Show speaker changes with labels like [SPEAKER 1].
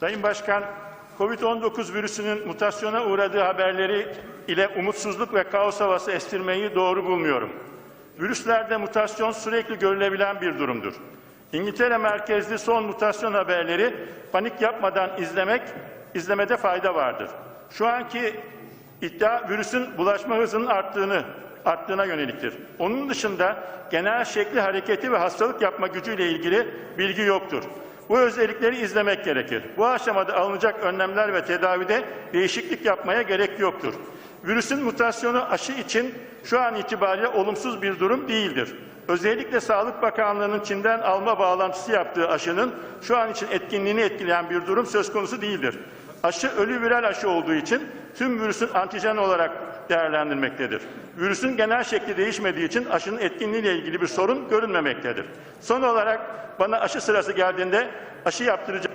[SPEAKER 1] Sayın Başkan, COVID-19 virüsünün mutasyona uğradığı haberleri ile umutsuzluk ve kaos havası estirmeyi doğru bulmuyorum. Virüslerde mutasyon sürekli görülebilen bir durumdur. İngiltere merkezli son mutasyon haberleri panik yapmadan izlemek, izlemede fayda vardır. Şu anki iddia virüsün bulaşma hızının arttığını arttığına yöneliktir. Onun dışında genel şekli hareketi ve hastalık yapma gücüyle ilgili bilgi yoktur. Bu özellikleri izlemek gerekir. Bu aşamada alınacak önlemler ve tedavide değişiklik yapmaya gerek yoktur. Virüsün mutasyonu aşı için şu an itibariyle olumsuz bir durum değildir. Özellikle Sağlık Bakanlığı'nın Çin'den alma bağlantısı yaptığı aşının şu an için etkinliğini etkileyen bir durum söz konusu değildir. Aşı ölü viral aşı olduğu için tüm virüsün antijen olarak değerlendirmektedir. Virüsün genel şekli değişmediği için aşının etkinliğiyle ilgili bir sorun görünmemektedir. Son olarak bana aşı sırası geldiğinde aşı yaptıracak